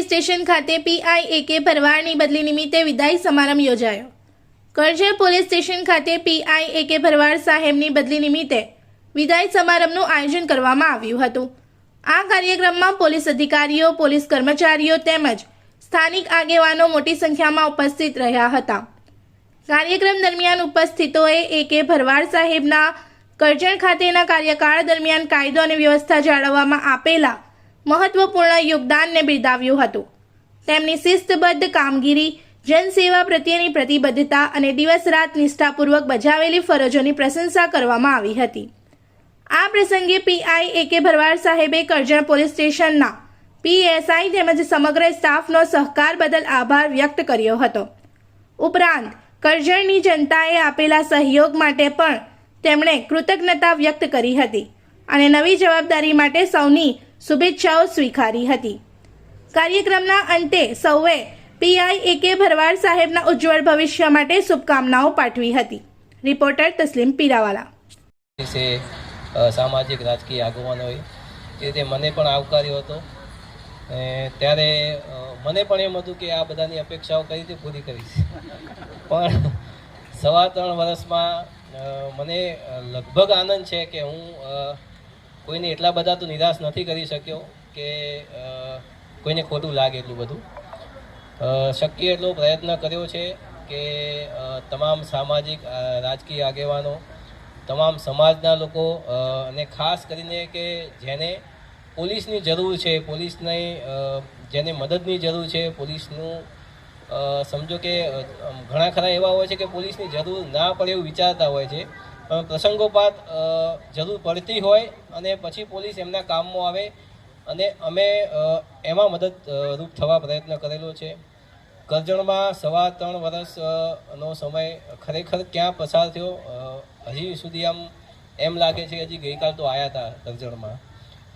Station ખાતે PI એકે ભરવાડની બદલી નિમિત્તે વિદાય સમારંભ યોજાયો. કરજણ પોલીસ સ્ટેશન ખાતે પીઆઈ એકે ભરવાડ સાહેબની બદલી નિમિત્તે વિદાય સમારંભનું આયોજન કરવામાં આવ્યું હતું. આ કાર્યક્રમમાં પોલીસ અધિકારીઓ, પોલીસ કર્મચારીઓ તેમજ સ્થાનિક આગેવાનો મોટી સંખ્યામાં ઉપસ્થિત રહ્યા હતા. કાર્યક્રમ દરમિયાન ઉપસ્થિતોએ એકે ભરવાડ સાહેબના કરજણ ખાતેના કાર્યકાળ દરમિયાન કાયદો અને વ્યવસ્થા જાળવવામાં આપેલા મહત્વપૂર્ણ યોગદાનને બિરદાવ્યું હતું. તેમની શિસ્તબદ્ધ કામગીરી, જનસેવા પ્રત્યેની પ્રતિબદ્ધતા અને દિવસ રાત નિષ્ઠાપૂર્વક બજાવેલી ફરજોની પ્રશંસા કરવામાં આવી હતી. આ પ્રસંગે પીઆઈ એ કે ભરવાડ સાહેબે કરજણ પોલીસ સ્ટેશનના પીએસઆઈ તેમજ સમગ્ર સ્ટાફનો સહકાર બદલ આભાર વ્યક્ત કર્યો હતો. ઉપરાંત, કરજણની જનતાએ આપેલા સહયોગ માટે પણ તેમણે કૃતજ્ઞતા વ્યક્ત કરી હતી અને નવી જવાબદારી માટે સૌની શુભેચ્છાઓ સ્વીકારી હતી. કાર્યક્રમના અંતે સૌએ પીઆઈ એ કે ભરવાડ સાહેબના ઉજ્જવળ ભવિષ્ય માટે શુભકામનાઓ પાઠવી હતી. રિપોર્ટર તસ્લીમ પીરાવાલા. સામાજિક રાજકીય આગેવાનોએ તે રીતે મને પણ આવકાર્યો હતો. ત્યારે મને પણ એમ હતું કે આ બધાની અપેક્ષાઓ કઈ રીતે પૂરી કરીશ. પણ સવા ત્રણ વર્ષમાં મને લગભગ આનંદ છે કે હું કોઈને એટલા બધા તો નિરાશ નથી કરી શક્યો કે કોઈને ખોટું લાગે એટલું બધું. શક્ય એટલો પ્રયત્ન કર્યો છે કે તમામ સામાજિક રાજકીય આગેવાનો, તમામ સમાજના લોકો અને ખાસ કરીને કે જેને પોલીસની જરૂર છે, પોલીસની જેને મદદની જરૂર છે, પોલીસનું સમજો કે ઘણા ખરા એવા હોય છે કે પોલીસની જરૂર ના પડે એવું વિચારતા હોય છે. પ્રસંગોપાત જરૂર પડતી હોય અને પછી પોલીસ એમના કામમાં આવે અને અમે એમાં મદદ રૂપ થવા પ્રયત્ન કરેલો છે. કરજણમાં સવા ત્રણ વર્ષનો સમય ખરેખર ક્યાં પસાર થયો? હજી સુધી આમ એમ લાગે છે હજી ગઈકાલ તો આવ્યા હતા કરજણમાં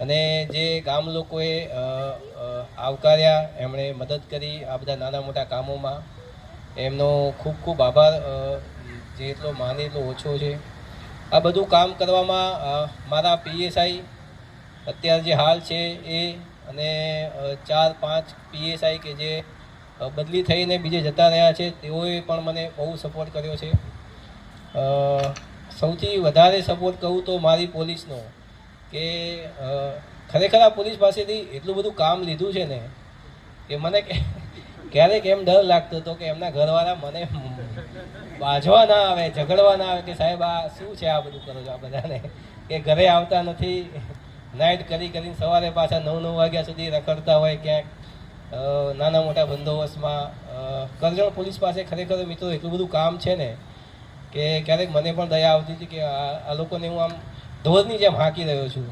અને જે ગામ લોકોએ આવકાર્યા, એમણે મદદ કરી આ બધા નાના મોટા કામોમાં. એમનો ખૂબ ખૂબ આભાર જે એટલો માને એટલો ઓછો છે. આ બધું કામ કરવામાં મારા પીએસઆઈ અત્યારે જે હાલ છે એ અને ચાર પાંચ પીએસઆઈ કે જે બદલી થઈને બીજે જતા રહ્યા છે, તેઓએ પણ મને બહુ સપોર્ટ કર્યો છે. સૌથી વધારે સપોર્ટ કહું તો મારી પોલીસનો કે ખરેખર આ પોલીસ પાસેથી એટલું બધું કામ લીધું છે ને કે મને ક્યારેક એમ ડર લાગતો હતો કે એમના ઘરવાળા મને બાજવા ના આવે, ઝઘડવા ના આવે કે સાહેબ, આ શું છે આ બધું કરો છો આ બધાને? કે ઘરે આવતા નથી નાઇટ કરી કરીને સવારે પાછા નવ નવ વાગ્યા સુધી રખડતા હોય ક્યાંક નાના મોટા બંદોબસ્તમાં કરજણ પોલીસ પાસે ખરેખર મિત્રો એટલું બધું કામ છે ને કે ક્યારેક મને પણ દયા આવતી હતી કે આ લોકોને હું આમ ઢોરની જેમ હાંકી રહ્યો છું.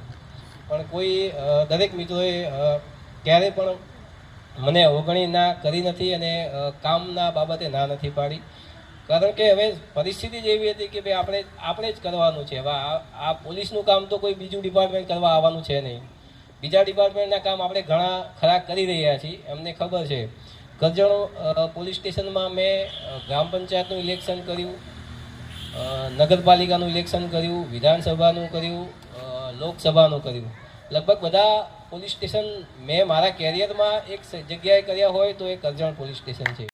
પણ કોઈ દરેક મિત્રોએ ક્યારે પણ મને અવગણી ના કરી નથી અને કામના બાબતે ના નથી પાડી. કારણ કે હવે પરિસ્થિતિ જ એવી હતી કે ભાઈ આપણે આપણે જ કરવાનું છે. હવે આ પોલીસનું કામ તો કોઈ બીજું ડિપાર્ટમેન્ટ કરવા આવવાનું છે નહીં. બીજા ડિપાર્ટમેન્ટના કામ આપણે ઘણા ખરા કરી રહ્યા છીએ. એમને ખબર છે. કરજણ પોલીસ સ્ટેશનમાં મેં ગ્રામ પંચાયતનું ઇલેક્શન કર્યું નગરપાલિકાનું ઇલેક્શન કર્યું, વિધાનસભાનું કર્યું લોકસભાનું કર્યું. લગભગ બધા પોલીસ સ્ટેશન મેં મારા કેરિયરમાં એક જગ્યાએ કર્યા હોય તો એ કરજણ પોલીસ સ્ટેશન છે.